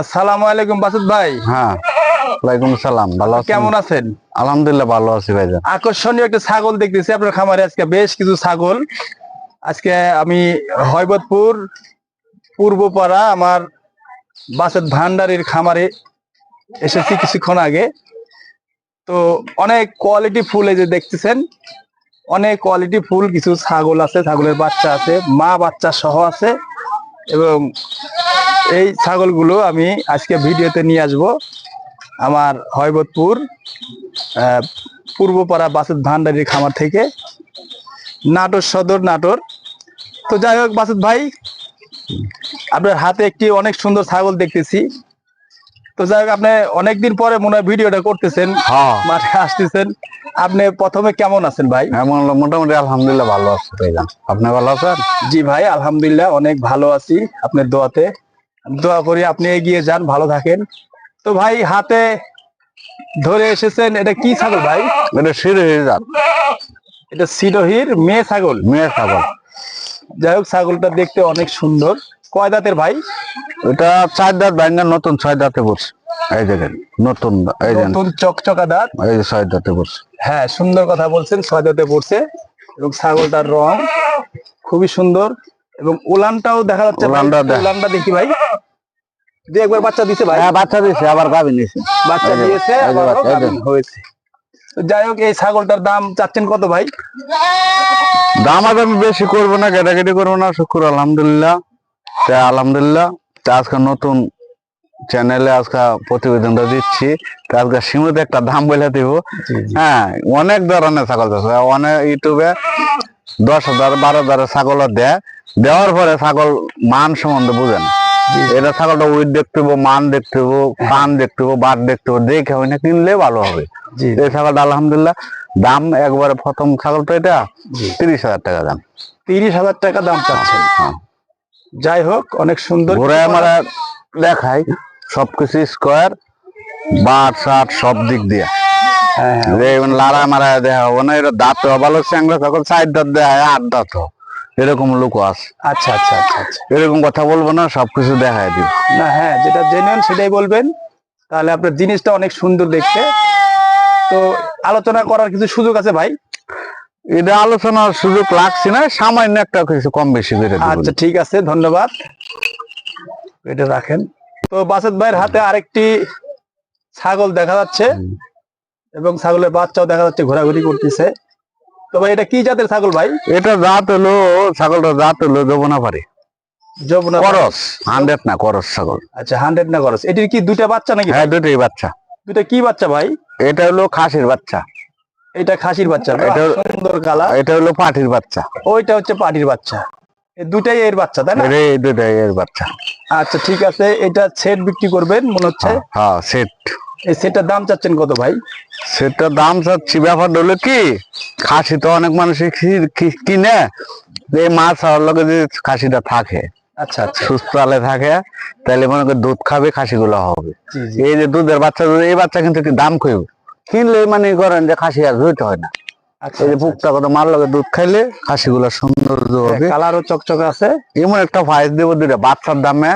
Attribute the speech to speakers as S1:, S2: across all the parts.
S1: আসসালামু আলাইকুম বাসুদ ভাই।
S2: হ্যাঁ ওয়ালাইকুম সালাম ভালো আছেন?
S1: কেমন আছেন?
S2: আলহামদুলিল্লাহ ভালো আছি ভাই
S1: আকর্ষণীয় একটা ছাগল দেখতেছি আপনার খামারে আজকে বেশ কিছু ছাগল। আজকে আমি হয়বতপুর পূর্বপাড়া আমার বাসের ভান্ডারির খামারে এসেছি কিছুক্ষণ আগে। তো অনেক কোয়ালিটি ফুল এই যে দেখতেছেন অনেক কোয়ালিটি ফুল কিছু ছাগল আছে ছাগলের বাচ্চা আছে মা বাচ্চা সহ আছে এবং এই ছাগলগুলো আমি আজকে ভিডিওতে নিয়ে আসব। আমার হয়বতপুর পূর্বপাড়া বাসুদ ভান্ডারির খামার থেকে। নাটোর সদর নাটোর। তো যাই হোক বাসুদ ভাই আপনার হাতে একটি অনেক সুন্দর ছাগল দেখতেছি। তো যাই হোক আপনি অনেকদিন পরে মনে হয় ভিডিওটা করতেছেন
S2: হ্যাঁ।
S1: মাঠে আসতেছেন। আপনি প্রথমে কেমন আছেন ভাই?
S2: মোটামুটি আলহামদুলিল্লাহ ভালো আছি আপনি ভালো আছেন?
S1: জি ভাই আলহামদুলিল্লাহ অনেক ভালো আছি। আপনার দোয়াতে দোয়া করি আপনি এগিয়ে যান ভালো থাকেন। তো ভাই হাতে ধরে এসেছেন এটা কি ছাগল ভাই?
S2: এটা সিঁড়ি হয়ে
S1: এটা সিরোহির মেয়ে ছাগল?
S2: মেয়ে ছাগল।
S1: যাই হোক ছাগলটা দেখতে অনেক সুন্দর। কয় দাঁতের ভাই?
S2: এটা চার দাঁত ভাঙ্গা নতুন ছয় দাঁতে পড়ছে। এই দেখেন নতুন এই
S1: নতুন চকচকা দাঁত।
S2: এই যে ছয় দাঁতে পড়ছে।
S1: হ্যাঁ সুন্দর কথা বলছেন ছয় দাঁতে পড়ছে। এবং ছাগলটার রং খুবই সুন্দর। এবং উলানটাও দেখা যাচ্ছে ভাই।
S2: উলানটা দেখি।
S1: ভাই। দিয়ে একবার বাচ্চা দিছে ভাই।
S2: হ্যাঁ বাচ্চা দিয়েছে আবার গাভি নিয়েছে
S1: বাচ্চা দিয়েছে হয়েছে যাই হোক এই ছাগলটার দাম চাচ্ছেন কত ভাই?
S2: দাম আজ আমি বেশি করব না কেটাকেটি করব না শুক্র আলহামদুলিল্লাহ। তা আলহামদুলিল্লাহ তা আজকে নতুন চ্যানেলে আজকে প্রতিবেদনটা দিচ্ছি। আজকে সীমিত একটা দাম বলে দিব। হ্যাঁ অনেক ধরনের ছাগল আছে। অনেক ইউটিউবে দশ হাজার বারো হাজার ছাগলও দেয়। দেওয়ার পরে ছাগল মান সম্বন্ধে বুঝেন। এটা ছাগলটা উইট দেখতে হব মান দেখতে হব কান দেখতে হব বাট দেখতে হব দেখে হয় না কিনলে ভালো হবে। এই ছাগলটা আলহামদুলিল্লাহ দাম একবারে প্রথম ছাগলটা এটা তিরিশ হাজার টাকা দাম।
S1: তিরিশ হাজার টাকা দাম চাচ্ছেন।
S2: হ্যাঁ।
S1: যাই হোক অনেক সুন্দর
S2: ঘুরে আমরা দেখাই সবকিছু স্কোয়ার বাট শার্ট সব দিক দিয়ে।
S1: হ্যাঁ হ্যাঁ।
S2: লাড়া মারা দেখা হবে না এটা দাঁত ভালো চ্যাংরা ছাগল চার দাঁত দেয় আট দাঁত এরকম লোক আছে
S1: আচ্ছা আচ্ছা আচ্ছা আচ্ছা।
S2: এরকম কথা বলব না সবকিছু দেখাই দিব
S1: না হ্যাঁ যেটা জেনুইন সেটাই বলবেন। তাহলে আপনার জিনিসটা অনেক সুন্দর দেখতে। তো আলোচনা করার কিছু সুযোগ আছে ভাই?
S2: এটা আলোচনার সুযোগ লাগছে না সামান্য একটা কিছু কম বেশি করে
S1: আচ্ছা ঠিক আছে ধন্যবাদ। এটা রাখেন। তো বাসেদ ভাইয়ের হাতে আরেকটি ছাগল দেখা যাচ্ছে এবং ছাগলের বাচ্চাও দেখা যাচ্ছে ঘোরাঘুরি করতেছে। তো ভাই এটা কি জাতের ছাগল ভাই?
S2: এটা জাত হলো ছাগলটা জাত হলো যমুনা পারি
S1: যমুনা
S2: করস হান্ড্রেড না করস ছাগল।
S1: আচ্ছা হান্ড্রেড না করস। এটির কি দুইটা বাচ্চা নাকি?
S2: হ্যাঁ দুটোই বাচ্চা।
S1: দুইটা কি বাচ্চা ভাই?
S2: এটা হলো খাসির বাচ্চা।
S1: এটা খাসির বাচ্চা?
S2: এটা-
S1: সুন্দর কালা
S2: এটা হলো পাটির বাচ্চা।
S1: ওইটা হচ্ছে পাটির বাচ্চা। দুটাই এর বাচ্চা তাই না?
S2: দুটাই এর বাচ্চা।
S1: আচ্ছা ঠিক আছে। এটা সেট বিক্রি করবেন মনে হচ্ছে।
S2: হ্যাঁ সেট।
S1: এই সেটটার দাম চাচ্ছেন কত ভাই?
S2: সেটা দাম চাচ্ছি ব্যাপার হলো কি খাসি তো অনেক মানুষ কিনে এই মাছ হওয়ার লগে যে খাসিটা থাকে
S1: আচ্ছা আচ্ছা।
S2: সুস্থ আলে থাকে তাহলে মনে করে দুধ খাবে খাসিগুলো হবে। এই যে দুধের বাচ্চা এই বাচ্চা কিন্তু একটু দাম কইব? কিনলে মানে করেন যে খাসি আর ধুইতে হয় না।
S1: আচ্ছা
S2: এই যে বুকটা কত মার লগে দুধ খাইলে খাসিগুলো সৌন্দর্য হবে।
S1: কালারও চকচকে আছে।
S2: এমন একটা প্রাইস দেবো দুইটা বাচ্চার দামে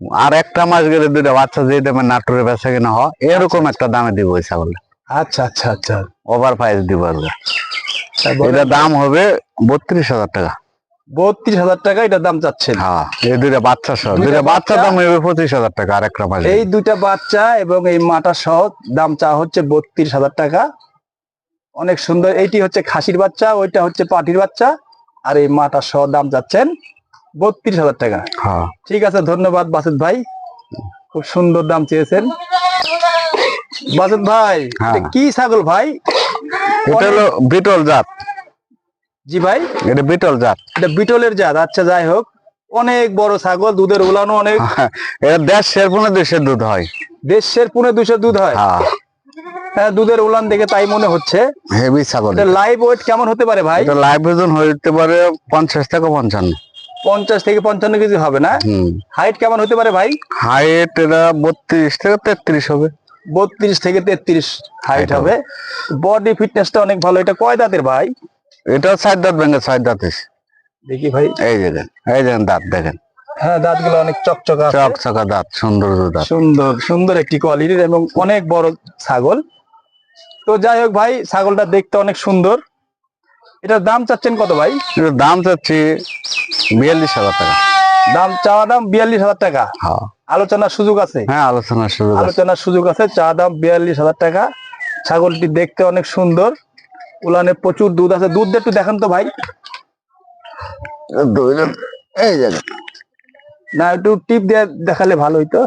S2: আর একটা মাস গেলে দুইটা বাচ্চা যে দামে নাটোরে বেচা কিনা হয় এরকম একটা দামে দিব ওই ছাগল
S1: আচ্ছা আচ্ছা আচ্ছা।
S2: ওভার প্রাইস দিব এটা দাম হবে বত্রিশ হাজার টাকা।
S1: বত্রিশ হাজার টাকা এটা দাম চাচ্ছেন?
S2: হ্যাঁ এই দুইটা বাচ্চা সহ
S1: দুইটা বাচ্চা?
S2: দাম হবে পঁচিশ হাজার টাকা আর একটা মাস
S1: এই দুইটা বাচ্চা এবং এই মাটা সহ দাম চা হচ্ছে বত্রিশ হাজার টাকা। অনেক সুন্দর এইটি হচ্ছে খাসির বাচ্চা ওইটা হচ্ছে পাটির বাচ্চা আর এই মাটা সহ দাম যাচ্ছেন বত্রিশ হাজার টাকা।
S2: হ্যাঁ।
S1: ঠিক আছে ধন্যবাদ বাসুদ ভাই। খুব সুন্দর দাম চেয়েছেন। বাসুদ ভাই
S2: হ্যাঁ।
S1: কি ছাগল ভাই?
S2: এটা হলো বিটল জাত।
S1: জি ভাই।
S2: এটা বিটল জাত।
S1: এটা বিটলের জাত। আচ্ছা যাই হোক। অনেক বড় ছাগল দুধের উলানো অনেক।
S2: এটা দেশ শের পনেরো দেশের দুধ হয়।
S1: দেশের পুনে দুশো দুধ হয়?
S2: হ্যাঁ।
S1: হ্যাঁ দুধের উলান দেখে তাই মনে হচ্ছে।
S2: হেভি ছাগল
S1: লাইভ ওয়েট কেমন হতে পারে ভাই?
S2: লাইভ ওজন হইতে পারে পঞ্চাশ থেকে পঞ্চান্ন।
S1: পঞ্চাশ থেকে পঞ্চান্ন কেজি হবে না? হাইট কেমন হতে পারে ভাই?
S2: হাইট এটা বত্রিশ থেকে তেত্রিশ হবে।
S1: বত্রিশ থেকে তেত্রিশ হাইট হবে। বডি ফিটনেসটা অনেক ভালো। এটা কয় দাঁতের ভাই?
S2: এটা চার দাঁত ভেঙে চার দাঁত
S1: দেখি ভাই।
S2: এই দেখেন এই দেখেন দাঁত দেখেন।
S1: হ্যাঁ দাঁতগুলো অনেক চকচকা
S2: চকচকা দাঁত সুন্দর দাঁত।
S1: সুন্দর সুন্দর একটি কোয়ালিটির এবং অনেক বড় ছাগল। তো যাই হোক ভাই ছাগলটা দেখতে অনেক সুন্দর। এটার দাম চাচ্ছেন কত ভাই?
S2: এটার দাম চাচ্ছি বিয়াল্লিশ হাজার টাকা।
S1: দাম চাওয়া দাম বিয়াল্লিশ হাজার টাকা।
S2: হ্যাঁ।
S1: আলোচনার সুযোগ আছে?
S2: হ্যাঁ আলোচনার সুযোগ
S1: আলোচনার সুযোগ আছে চা দাম বিয়াল্লিশ হাজার টাকা। ছাগলটি দেখতে অনেক সুন্দর। উলানে প্রচুর দুধ আছে। দুধ একটু দেখেন তো ভাই।
S2: এই জায়গা
S1: না একটু টিপ দিয়ে দেখালে ভালো হইতো।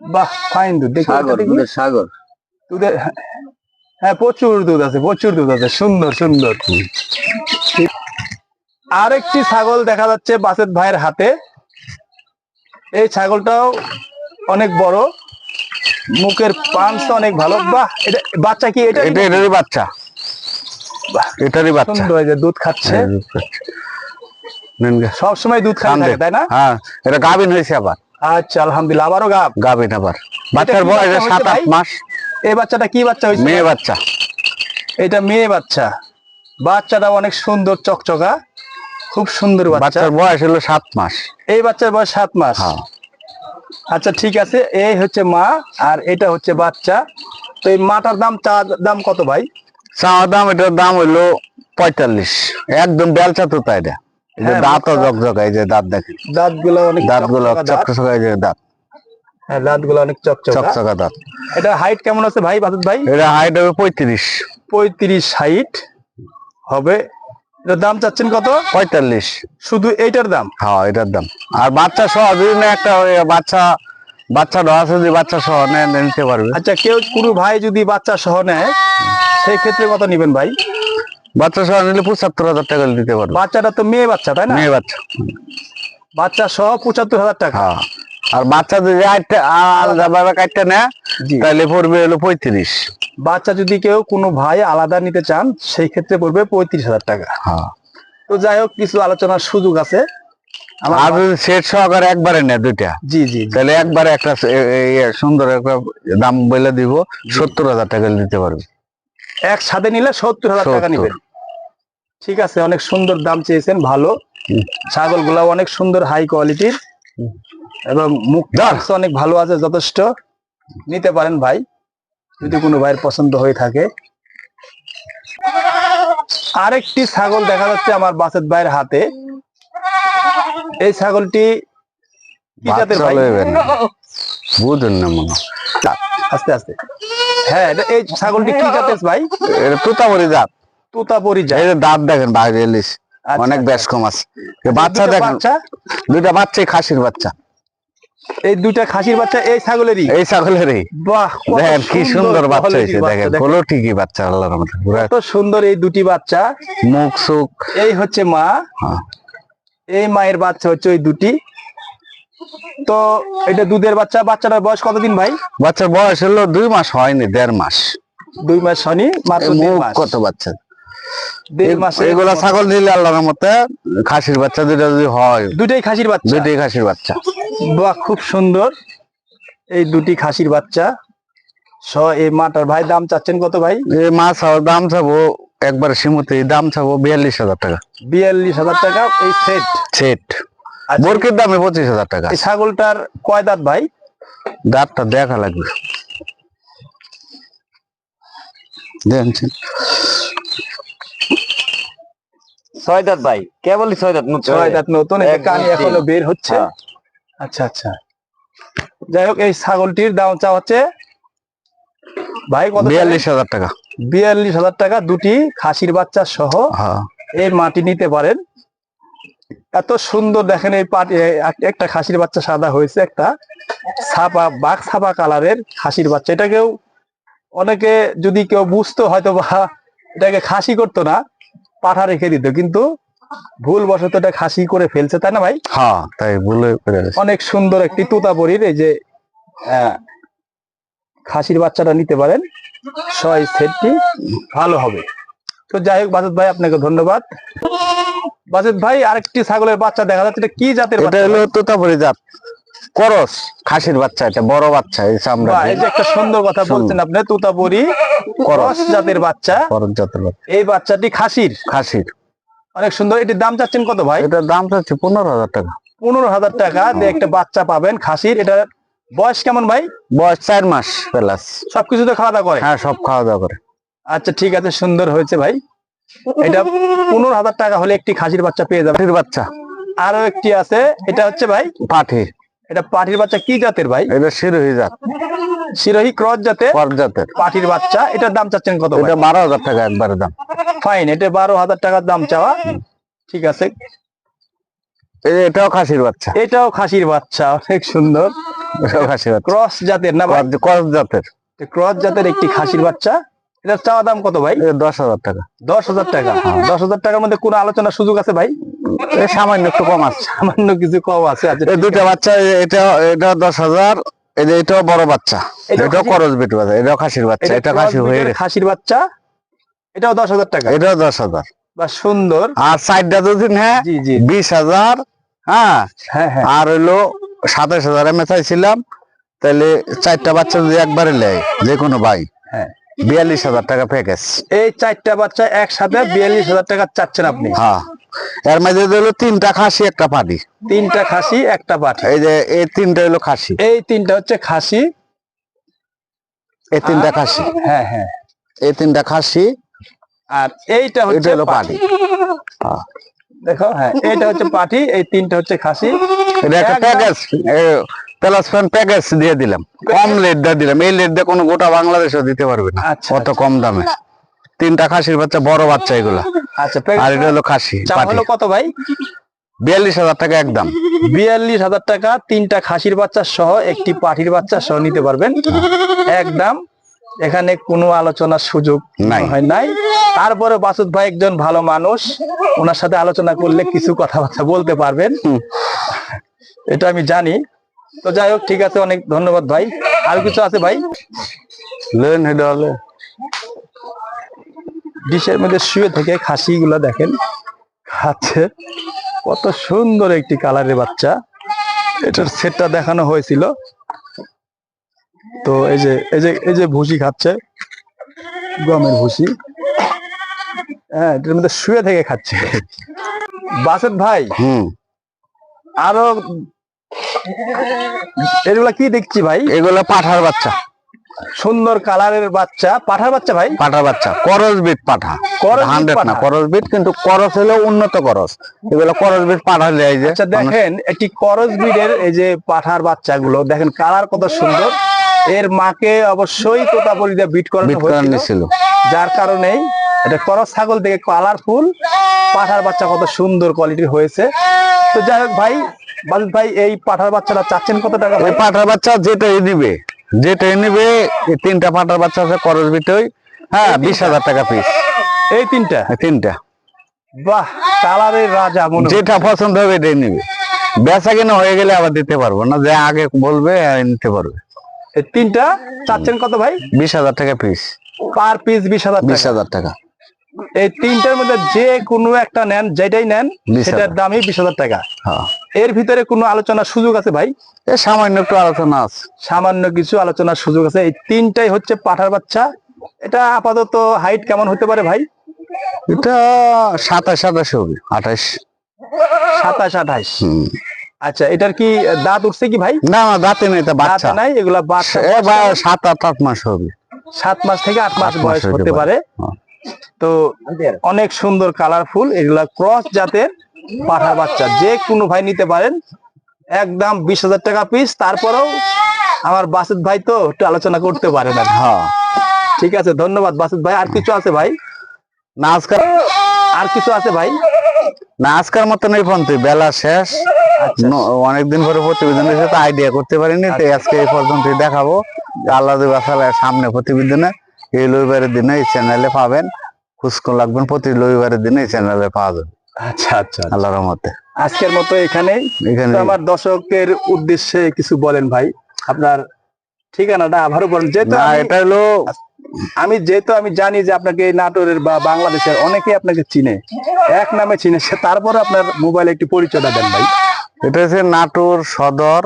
S1: বাহ ফাইন দুধ। দেখি
S2: সাগর দুধের
S1: হ্যাঁ প্রচুর দুধ আছে প্রচুর দুধ আছে। সুন্দর সুন্দর। আরেকটি ছাগল দেখা যাচ্ছে বাসেত ভাইয়ের হাতে। এই ছাগলটাও অনেক বড়। মুখের পাঞ্চটা অনেক ভালো। বাহ এটা বাচ্চা কি? এটা
S2: এটা এটারই বাচ্চা। এটারই বাচ্চা।
S1: সুন্দর দুধ খাচ্ছে।
S2: হ্যাঁ, দুধ খাচ্ছে।
S1: সব সময় দুধ খান থাকে তাই না?
S2: হ্যাঁ এটা গাভিন হয়েছে আবার।
S1: আচ্ছা আলহামদুলিল্লাহ আবারও গাব
S2: গাভিন আবার। বাচ্চার বয়স সাত আট মাস।
S1: এই বাচ্চাটা কি বাচ্চা হয়েছে?
S2: মেয়ে বাচ্চা।
S1: এটা মেয়ে বাচ্চা। বাচ্চাটা অনেক সুন্দর চকচকা। খুব সুন্দর
S2: বাচ্চার বয়স হলো সাত মাস।
S1: এই বাচ্চার বয়স সাত মাস।
S2: হ্যাঁ।
S1: আচ্ছা ঠিক আছে। এই হচ্ছে মা আর এটা হচ্ছে বাচ্চা। তো এই মাটার দাম চা দাম কত ভাই?
S2: চাওয়া দাম এটার দাম হইল পঁয়তাল্লিশ। একদম বেলচা তো তাই এটা
S1: হ্যাঁ, বাচ্চা-
S2: জকজক এই যে দাঁত দেখেন।
S1: দাঁতগুলো অনেক
S2: দাঁতগুলো
S1: চকচকা দাঁত।
S2: চকচকা এই যে দাঁত।
S1: হ্যাঁ দাঁতগুলো অনেক চকচকা।
S2: চকচকা দাঁত।
S1: এটা হাইট কেমন আছে ভাই বাদত ভাই?
S2: এটা হাইট হবে পঁয়ত্রিশ।
S1: পঁয়ত্রিশ হাইট হবে। এটার দাম চাচ্ছেন কত?
S2: পঁয়তাল্লিশ।
S1: শুধু এইটার দাম?
S2: হ্যাঁ এটার দাম। আর বাচ্চা সহ যদি না একটা বাচ্চা বাচ্চা আছে যদি বাচ্চা সহ নেয় নিতে পারবে।
S1: আচ্ছা কেউ কোনো ভাই যদি বাচ্চা সহ নেয় সেই ক্ষেত্রে কত নিবেন ভাই?
S2: বাচ্চা সহ নিলে পঁচাত্তর হাজার টাকা দিতে পারবে।
S1: বাচ্চাটা তো মেয়ে বাচ্চা তাই না?
S2: মেয়ে বাচ্চা।
S1: বাচ্চা সহ পঁচাত্তর হাজার টাকা।
S2: হ্যাঁ। আর বাচ্চা যদি আটটা আলাদা কাটতে নেয় তাহলে পড়বে হলো পঁয়ত্রিশ।
S1: বাচ্চা যদি কেউ কোনো ভাই আলাদা নিতে চান সেই ক্ষেত্রে পড়বে পঁয়ত্রিশ হাজার টাকা।
S2: হ্যাঁ।
S1: তো যাই হোক কিছু আলোচনার সুযোগ আছে।
S2: আর যদি সেট সহকারে একবারে নেয় দুইটা।
S1: জি জি।
S2: তাহলে একবারে একটা এ- সুন্দর একটা দাম বলে দিব সত্তর হাজার টাকা দিতে পারবে।
S1: একসাথে নিলে সত্তর হাজার টাকা
S2: 70
S1: নেবেন ঠিক আছে অনেক সুন্দর দাম চেয়েছেন ভালো। ছাগলগুলা অনেক সুন্দর হাই কোয়ালিটির এবং মুখ অনেক ভালো আছে যথেষ্ট। নিতে পারেন ভাই। যদি কোনো ভাইয়ের পছন্দ হয়ে থাকে। আরেকটি ছাগল দেখা যাচ্ছে আমার বাসেত ভাইয়ের হাতে। এই ছাগলটি
S2: না। মনে
S1: আস্তে আস্তে। হ্যাঁ এটা- এই ছাগলটি কি জাতের ভাই?
S2: এটা তুতাবরি জাত।
S1: তোতাপরি জাত।
S2: এই দাঁত দেখেন বাইরে এলিস
S1: আচ্ছা,
S2: অনেক
S1: আচ্ছা।
S2: বেশ কম আছে। বাচ্চা দেখেন।
S1: বাচ্চা?
S2: দুইটা বাচ্চাই খাসির বাচ্চা।
S1: এই দুইটা খাসির বাচ্চা এই ছাগলেরই।
S2: এই ছাগলেরই।
S1: বাহ
S2: দেখেন কি সুন্দর বাচ্চা হয়েছে দেখেন। হলো ঠিকই বাচ্চা আল্লাহর পুরা
S1: কত সুন্দর এই দুটি বাচ্চা।
S2: মুখ সুখ
S1: এই হচ্ছে মা।
S2: হ্যাঁ।
S1: এই মায়ের বাচ্চা হচ্ছে ওই দুটি। তো এটা দুধের বাচ্চা বাচ্চাটার বয়স কতদিন ভাই?
S2: বাচ্চার বয়স হলো দুই মাস হয়নি দেড় মাস।
S1: দুই মাস হয়নি মাত্র
S2: কত বাচ্চা? এগুলা ছাগল দিলে আল্লাহর মতে খাসির বাচ্চা দুইটা যদি হয়
S1: দুটাই খাসির বাচ্চা।
S2: দুইটাই খাসির বাচ্চা।
S1: বাহ খুব সুন্দর। এই দুটি খাসির বাচ্চা। স এই মাটার ভাই দাম চাচ্ছেন কত ভাই?
S2: এই মাছ হওয়ার দাম চাবো একবার সীমতে দাম চাবো বিয়াল্লিশ হাজার টাকা।
S1: বিয়াল্লিশ হাজার টাকা এই সেট
S2: সেট বরকির দামে পঁচিশ হাজার টাকা।
S1: এই ছাগলটার কয় দাঁত ভাই?
S2: দাঁতটা দেখা লাগবে। দেখছেন
S3: ছয় দাঁত ভাই কেবলই ছয় দাঁত নতুন
S1: ছয় দাঁত নতুন কানি এখনও বের হচ্ছে।
S3: হ্যাঁ।
S1: আচ্ছা আচ্ছা। যাই হোক এই ছাগলটির দাম চা হচ্ছে ভাই কত
S2: বিয়াল্লিশ হাজার টাকা।
S1: বিয়াল্লিশ হাজার টাকা দুটি খাসির বাচ্চা সহ
S2: হ্যাঁ।
S1: এই মাটি নিতে পারেন। এত সুন্দর দেখেন এই পাটি একটা খাসির বাচ্চা সাদা হয়েছে একটা ছাপা বাঘ ছাপা কালারের খাসির বাচ্চা। এটাকেও অনেকে যদি কেউ বুঝতো হয়তো বা এটাকে খাসি করতো না। পাঠা রেখে দিত কিন্তু ভুল বশত এটা খাসি করে ফেলছে তাই না ভাই?
S2: হ্যাঁ তাই গেছে।
S1: অনেক সুন্দর একটি তোতাপরির এই যে খাসির বাচ্চাটা নিতে পারেন। ছয় সেটটি ভালো হবে। তো যাই হোক বাজেদ ভাই আপনাকে ধন্যবাদ। বাজেদ ভাই আরেকটি ছাগলের বাচ্চা দেখা যাচ্ছে এটা কি জাতের
S2: এটা হলো তোতাপুরি জাত। করস খাসির বাচ্চা এটা বড় বাচ্চা এই চামড়া
S1: এই যে একটা সুন্দর কথা বলছেন আপনি তোতাপরি। করস জাতের বাচ্চা।
S2: করস জাতের বাচ্চা।
S1: এই বাচ্চাটি খাসির?
S2: খাসির।
S1: অনেক সুন্দর। এটির দাম চাচ্ছেন কত ভাই?
S2: এটার দাম চাচ্ছি পনেরো হাজার টাকা।
S1: পনেরো হাজার টাকা। দিয়ে একটা বাচ্চা পাবেন খাসির। এটা বয়স কেমন ভাই?
S2: বয়স চার মাস প্লাস।
S1: খাওয়া দাওয়া করে?
S2: হ্যাঁ সব খাওয়া দাওয়া করে।
S1: আচ্ছা ঠিক আছে সুন্দর হয়েছে ভাই। এটা পনেরো হাজার টাকা হলে একটি খাসির বাচ্চা পেয়ে যাবে
S2: বাচ্চা।
S1: আরও একটি আছে। এটা হচ্ছে ভাই?
S2: পাঠি।
S1: এটা পাটির বাচ্চা কি জাতের ভাই?
S2: এটা শিরোহী জাত।
S1: সিরোহী ক্রস জাতের?
S2: পর জাতের।
S1: পাঠির বাচ্চা এটার দাম চাচ্ছেন কত
S2: এটা বারো হাজার টাকা একবারে দাম।
S1: ফাইন এটা বারো হাজার টাকার দাম চাওয়া। ঠিক আছে।
S2: এটাও খাসির বাচ্চা।
S1: এটাও খাসির বাচ্চা অনেক সুন্দর। ক্রস জাতের না ভাই?
S2: কর- জাতের।
S1: ক্রস জাতের একটি খাসির বাচ্চা। এটা চাওয়া দাম কত ভাই?
S2: দশ হাজার টাকা।
S1: দশ হাজার টাকা। দশ হাজার টাকার মধ্যে কোনো আলোচনার সুযোগ আছে ভাই?
S2: সামান্য একটু কম আছে।
S1: সামান্য কিছু কম আছে আচ্ছা
S2: দুটা বাচ্চা এটা এটা দশ হাজার এটাও বড় বাচ্চা।
S1: এটাও?
S2: করজ বিট বাচ্চা এটাও খাসির বাচ্চা
S1: এটা
S2: খাসি হয়ে
S1: খাসির বাচ্চা এটাও দশ হাজার টাকা।
S2: এটাও দশ হাজার।
S1: বা সুন্দর।
S2: আর সাইডটা যদি হ্যাঁ?
S1: জি জি।
S2: বিশ হাজার হ্যাঁ?
S1: হ্যাঁ হ্যাঁ।
S2: আর হইল সাতাশ হাজার আমি চাইছিলাম তাহলে চারটা বাচ্চা যদি একবারে নেয় যে কোনো ভাই।
S1: হ্যাঁ।
S2: বিয়াল্লিশ হাজার টাকা প্যাকেজ
S1: এই চারটা বাচ্চা একসাথে বিয়াল্লিশ হাজার টাকা চাচ্ছেন আপনি?
S2: হ্যাঁ। এর মাঝে হলো তিনটা খাসি একটা পাটি।
S1: তিনটা খাসি একটা পাঠি
S2: এই যে এই তিনটা হলো খাসি।
S1: এই তিনটা হচ্ছে খাসি।
S2: এই তিনটা খাসি।
S1: হ্যাঁ হ্যাঁ।
S2: এই তিনটা খাসি
S1: আর এইটা হচ্ছে
S2: হলো পাটি। হ্যাঁ।
S1: দেখো হ্যাঁ এইটা হচ্ছে পাটি এই তিনটা হচ্ছে খাসি।
S2: এটা একটা প্যাকেজ প্লাস ফ্যান প্যাকেজ দিয়ে দিলাম। কম লেট দিয়ে দিলাম। এই লেট দিয়ে কোনো গোটা বাংলাদেশও দিতে পারবে না।
S1: আচ্ছা,
S2: অত কম দামে। তিনটা খাসির বাচ্চা বড় বাচ্চা এগুলা।
S1: আচ্ছা
S2: আর এটা হলো খাসি
S1: হলো কত ভাই?
S2: বিয়াল্লিশ হাজার টাকা একদম।
S1: বিয়াল্লিশ হাজার টাকা তিনটা খাসির বাচ্চা সহ একটি পাঠির বাচ্চা সহ নিতে পারবেন। একদম এখানে কোনো আলোচনার সুযোগ
S2: নাই।
S1: হয় নাই। তারপরে বাসুদ ভাই একজন ভালো মানুষ। ওনার সাথে আলোচনা করলে কিছু কথাবার্তা বলতে পারবেন। এটা আমি জানি। তো যাই হোক ঠিক আছে অনেক ধন্যবাদ ভাই। আর কিছু আছে ভাই?
S2: লেন হেডে হলে
S1: ডিশের মধ্যে শুয়ে থেকে খাসি গুলা দেখেন। খাচ্ছে। কত সুন্দর একটি কালারের বাচ্চা। এটার সেটটা দেখানো হয়েছিল। তো এই যে এই যে এই যে ভুসি খাচ্ছে। গমের ভুসি। হ্যাঁ এটার মধ্যে শুয়ে থেকে খাচ্ছে। বাসের ভাই
S2: হুম।
S1: আরও এগুলা কি দেখছি ভাই?
S2: এগুলো পাঠার বাচ্চা।
S1: সুন্দর কালারের বাচ্চা। পাঠার বাচ্চা ভাই?
S2: পাঠার বাচ্চা। করস বিট পাঠা। হান্ড্রেড না। করস বিট কিন্তু করস হলো উন্নত করস। এগুলো করস বিট পাঠা দেয় যে
S1: আচ্ছা দেখেন একটি করস ব্রিডের এই যে পাঠার বাচ্চাগুলো। দেখেন কালার কত সুন্দর। এর মাকে অবশ্যই তোতাপুরি দিয়ে বিট করানো হয়েছিল। যার কারণেই এটা করস ছাগল থেকে কালারফুল পাঠার বাচ্চা কত সুন্দর কোয়ালিটির হয়েছে। তো যাই হোক ভাই বাজিত ভাই এই পাঠার বাচ্চাটা চাচ্ছেন কত টাকা
S2: ওই পাঠার বাচ্চা যেটাই নিবে যেটাই নিবে তিনটা পাঠার বাচ্চা আছে করস বিটই হ্যাঁ বিশ হাজার টাকা পিস
S1: এই তিনটা?
S2: তিনটা।
S1: বাহ কালারের রাজা মনে
S2: যেটা পছন্দ হবে এটাই নিবে। বেচা কিনা হয়ে গেলে আবার দিতে পারব না যে আগে বলবে নিতে পারবে।
S1: এই তিনটা? চাচ্ছেন কত ভাই?
S2: বিশ হাজার টাকা পিস
S1: পার পিস বিশ হাজার
S2: বিশ হাজার টাকা।
S1: এই তিনটার মধ্যে যে কোনো একটা নেন যেটাই নেন
S2: 20,000
S1: সেটার দামই বিশ হাজার টাকা।
S2: হ্যাঁ।
S1: এর ভিতরে কোনো আলোচনার সুযোগ আছে ভাই?
S2: সামান্য একটু আলোচনা আছে।
S1: সামান্য কিছু আলোচনার সুযোগ আছে। এই তিনটাই হচ্ছে পাঠার বাচ্চা। এটা আপাতত হাইট কেমন হতে পারে ভাই?
S2: এটা সাতাশ সাতাশ হবে। আঠাশ।
S1: সাতাশ আঠাশ। আচ্ছা এটার কি দাঁত উঠছে কি ভাই?
S2: না না দাঁতে নেই এটা বাচ্চা।
S1: নাই এগুলা বাচ্চা।
S2: সাত আট আট মাস হবে।
S1: সাত মাস থেকে আট মাস বয়স
S2: হতে
S1: হতে পারে।
S2: হ্যাঁ।
S1: তো অনেক সুন্দর কালারফুল এগুলা ক্রস জাতের। পাঠার বাচ্চা। যে কোনো ভাই নিতে পারেন। একদম বিশ হাজার টাকা পিস তারপরেও আমার বাসিত ভাই তো একটু আলোচনা করতে পারে না।
S2: হ্যাঁ।
S1: ঠিক আছে ধন্যবাদ বাসিত ভাই। আর কিছু আছে ভাই?
S2: না আজকাল
S1: আর কিছু আছে ভাই?
S2: না আজকাল মতন এই পর্যন্ত বেলা শেষ।
S1: আচ্ছা।
S2: অনেকদিন পরে প্রতিবেদনের সাথে আইডিয়া করতে পারিনি তো আজকে এই পর্যন্ত দেখাবো। আল্লাহ সামনে প্রতিবেদনে এই রবিবারের দিনে এই চ্যানেলে পাবেন। খুশকো লাগবেন প্রতি রবিবারের দিনে এই চ্যানেলে পাওয়া যাবে।
S1: আচ্ছা আচ্ছা
S2: আল্লাহ রহমতে।
S1: আজকের মতো এখানেই।
S2: এখানে
S1: আমার দর্শকের উদ্দেশ্যে কিছু বলেন ভাই। আপনার ঠিকানাটা আবারও বলেন। যেহেতু আমি-
S2: এটা হলো
S1: আমি যেহেতু আমি জানি যে আপনাকে নাটোরের বা বাংলাদেশের অনেকেই আপনাকে চিনে। এক নামে চিনে সে তারপরে আপনার মোবাইলে একটি পরিচয়টা দেন ভাই।
S2: এটা হচ্ছে নাটোর সদর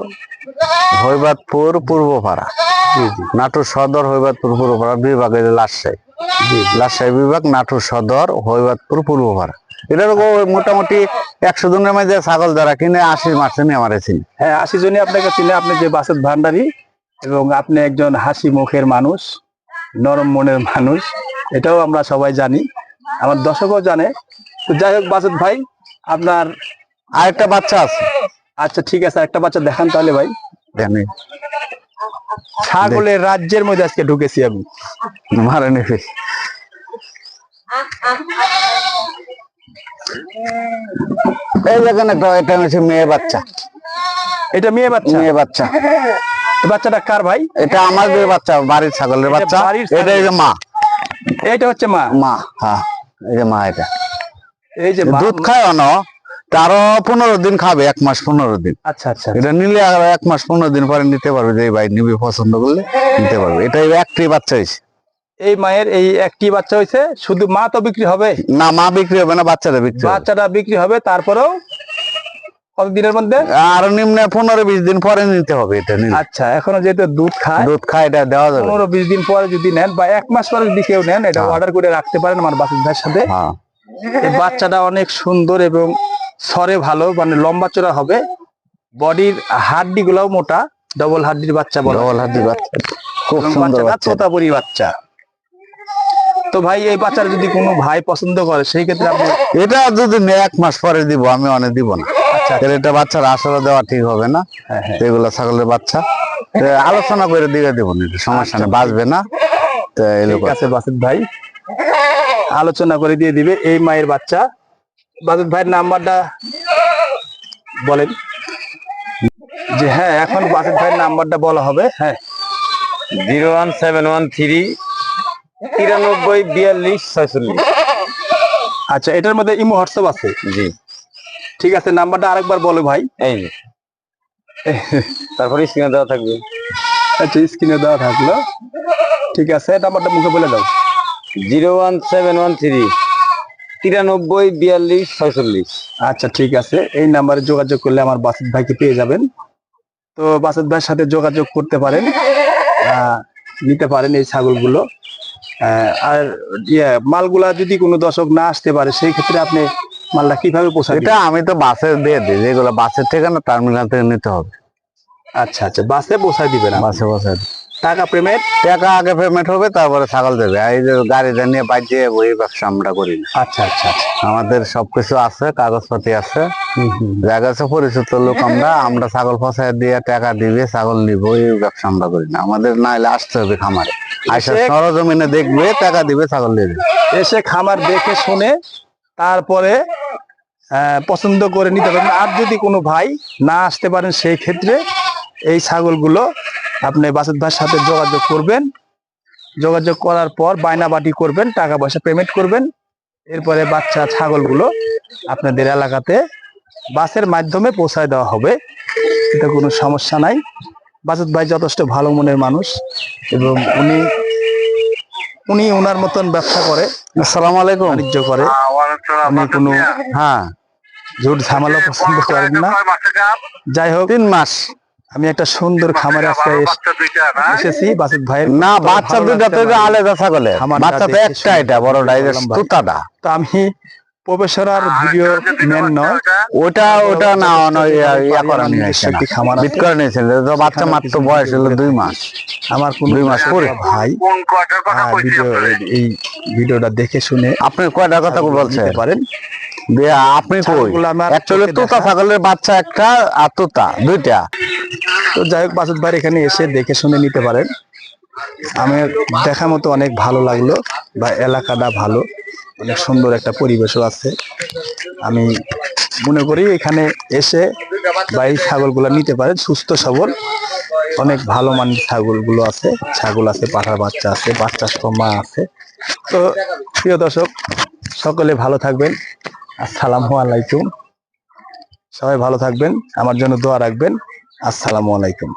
S2: হৈবাদপুর পূর্বপাড়া। নাটোর সদর হৈবাদপুর পূর্বপাড়া বিভাগ রাজশাহী রাজশাহী বিভাগ নাটোর সদর হৈবাদপুর পূর্বপাড়া। এটার ও- মোটামুটি একশো জনের মাঝে ছাগল যারা কিনে আশি মাসে আমার চিনি।
S1: হ্যাঁ আশি জনই আপনাকে চিনে। আপনি যে বাসের ভান্ডারি এবং আপনি একজন হাসি মুখের মানুষ নরম মনের মানুষ এটাও আমরা সবাই জানি। আমার দর্শকও জানে। যাই হোক বাসেদ ভাই আপনার
S2: আরেকটা বাচ্চা আছে।
S1: আচ্ছা ঠিক আছে একটা বাচ্চা দেখান তাহলে ভাই। ছাগলের রাজ্যের মধ্যে আজকে ঢুকেছি আমি।
S2: মারে নিবি এই দেখেন একটা এটা হচ্ছে মেয়ে বাচ্চা।
S1: এটা মেয়ে বাচ্চা?
S2: মেয়ে বাচ্চা।
S1: বাচ্চাটা কার ভাই?
S2: এটা আমাদের বাচ্চা বাড়ির ছাগলের বাচ্চা। এটা এই যে মা।
S1: এইটা হচ্ছে মা?
S2: মা হ্যাঁ এই যে মা এটা।
S1: এই যে
S2: দুধ খায় অন তারও পনেরো দিন খাবে এক মাস পনেরো দিন।
S1: আচ্ছা আচ্ছা
S2: এটা নিলে এক মাস পনেরো দিন পরে নিতে পারবে যে ভাই নিবি পছন্দ করলে নিতে পারবে। এটা একটি বাচ্চা হয়েছে।
S1: এই মায়ের এই একটি বাচ্চা হয়েছে শুধু মা তো বিক্রি হবে?
S2: না মা বিক্রি হবে না বাচ্চাটা বিক্রি
S1: বাচ্চাটা বিক্রি হবে তারপরেও কতদিনের মধ্যে?
S2: আর নিম্নে পনেরো বিশ দিন পরে নিতে হবে এটা
S1: আচ্ছা এখনও যেহেতু দুধ খায়
S2: দুধ খায় এটা দেওয়া যাবে।
S1: পনেরো বিশ দিন পরে যদি নেন বা এক মাস পরে যদি কেউ নেন এটা
S2: হ্যাঁ।
S1: অর্ডার করে রাখতে পারেন আমার ভাইয়ের সাথে।
S2: হ্যাঁ।
S1: বাচ্চাটা অনেক সুন্দর এবং সরে ভালো মানে লম্বা চড়া হবে। বডির হাড্ডি গুলাও মোটা ডবল হাড্ডির বাচ্চা বলা হয়।
S2: ডবল হাতি বাচ্চা। খুব সুন্দর বাচ্চা
S1: তোতাপুরি বাচ্চা। তো ভাই এই বাচ্চাটা যদি কোনো ভাই পছন্দ করে সেই ক্ষেত্রে আপনি
S2: এটা যদি এক মাস পরে দিব আমি অনেক দিব না।
S1: আচ্ছা
S2: এটা বাচ্চার আসলে দেওয়া ঠিক হবে না।
S1: হ্যাঁ হ্যাঁ।
S2: এগুলো ছাগলের বাচ্চা। আলোচনা করে দিয়ে দেবো সমস্যা নেই বাঁচবে না।
S1: আছে। বাসুদ ভাই। আলোচনা করে দিয়ে দিবে এই মায়ের বাচ্চা। বাসুদ ভাইয়ের নাম্বারটা বলেন। যে হ্যাঁ এখন বাসুদ ভাইয়ের নাম্বারটা বলা হবে হ্যাঁ।
S3: Zero one seven one three তিরানব্বই বিয়াল্লিশ ছয়চল্লিশ।
S1: আচ্ছা এটার মধ্যে ইমো হোয়াটসঅ্যাপ আছে?
S3: জি।
S1: ঠিক আছে নাম্বারটা আরেকবার বলো ভাই।
S3: এই তারপরে স্ক্রিনে দেওয়া থাকবে।
S1: আচ্ছা স্ক্রিনে দেওয়া থাকল। ঠিক আছে নাম্বারটা মুখে বলে দাও।
S3: Zero one seven one three তিরানব্বই বিয়াল্লিশ ছয়চল্লিশ।
S1: আচ্ছা ঠিক আছে। এই নাম্বারে যোগাযোগ করলে আমার বাসিত ভাইকে পেয়ে যাবেন। তো বাসিত ভাইয়ের সাথে যোগাযোগ করতে পারেন নিতে পারেন এই ছাগলগুলো। আর ইয়ে মালগুলা যদি কোনো দর্শক না আসতে পারে সেই ক্ষেত্রে আপনি মালটা কীভাবে পোষাবেন
S2: এটা আমি তো বাসে দিয়ে দিই যেগুলো বাসের ঠিকানা টার্মিনাল থেকে নিতে হবে।
S1: আচ্ছা আচ্ছা বাসে পোষায় দিবেন না
S2: বাসে বসে
S1: টাকা পেমেন্ট?
S2: টাকা আগে পেমেন্ট হবে তারপরে ছাগল দেবে। এই যে গাড়িটা নিয়ে বাজিয়ে ওই ব্যবসা আমরা করি না।
S1: আচ্ছা আচ্ছা আচ্ছা।
S2: আমাদের সবকিছু আছে কাগজপাতি আছে। জায়গা আছে পরিচিত লোক আমরা আমরা ছাগল ফসায় দিয়ে টাকা দিবে ছাগল নিব এই ব্যবসা আমরা করি না। আমাদের না হলে আসতে হবে খামারে।
S1: এসে-
S2: সরজমিনে দেখবে টাকা দিবে ছাগল দিবে
S1: এসে খামার দেখে শুনে তারপরে পছন্দ করে নিতে পারবেন আর যদি কোনো ভাই না আসতে পারেন সেই ক্ষেত্রে এই ছাগলগুলো আপনি বাসুদ ভাইয়ের সাথে যোগাযোগ করবেন। যোগাযোগ করার পর বায়না বাটি করবেন টাকা পয়সা পেমেন্ট করবেন। এরপরে বাচ্চা ছাগলগুলো আপনাদের এলাকাতে বাসের মাধ্যমে পৌঁছায় দেওয়া হবে। এটা কোনো সমস্যা নাই। বাসুদ ভাই যথেষ্ট ভালো মনের মানুষ এবং উনি উনি ওনার মতন ব্যবসা করে
S2: আসসালামু আলাইকুম।
S1: বাণিজ্য করে। উনি কোনো
S2: হ্যাঁ
S1: ঝুট ঝামেলা পছন্দ করেন না। যাই হোক
S2: তিন মাস।
S1: আমি একটা সুন্দর খামারে আজকে এসেছি বাসুদ ভাইয়ের
S2: না বাচ্চা
S1: লাগছে
S2: তো
S1: আমার।
S2: আলাদা ছাগলে। বাচ্চা তো একটা এটা বড়টা তুতাটা
S1: তো আমি প্রফেসরাল ভিডিও ম্যান নয়।
S2: ওটা ওটা না ইয়া- করা নিয়ে।
S1: একটি খামার আছে।
S2: বিট করে নিয়েছিল তো বাচ্চা মাত্র বয়স হলো দুই মাস।
S1: আমার কোন
S2: দুই মাস পরে।
S1: ভাই ভিডিও এই ভিডিওটা দেখে শুনে
S2: আপনি কয়টা কথা বলছেন?
S1: পারেন।
S2: আপনি কই? অ্যাকচুয়ালি তোতা ছাগলের বাচ্চা একটা আর তোতা দুইটা।
S1: তো যাই হোক বাসুদ ভাই এখানে এসে দেখে শুনে নিতে পারেন। আমার দেখা মতো অনেক ভালো লাগল বা এলাকাটা ভালো অনেক সুন্দর একটা পরিবেশও আছে। আমি মনে করি এখানে এসে বা এই ছাগলগুলো নিতে পারেন সুস্থ সবল। অনেক ভালো মানের ছাগলগুলো আছে ছাগল আছে পাঠার বাচ্চা আছে বাচ্চা মা আছে। তো প্রিয় দর্শক সকলে ভালো থাকবেন। আসসালামু আলাইকুম। সবাই ভালো থাকবেন আমার জন্য দোয়া রাখবেন। আসসালামু আলাইকুম।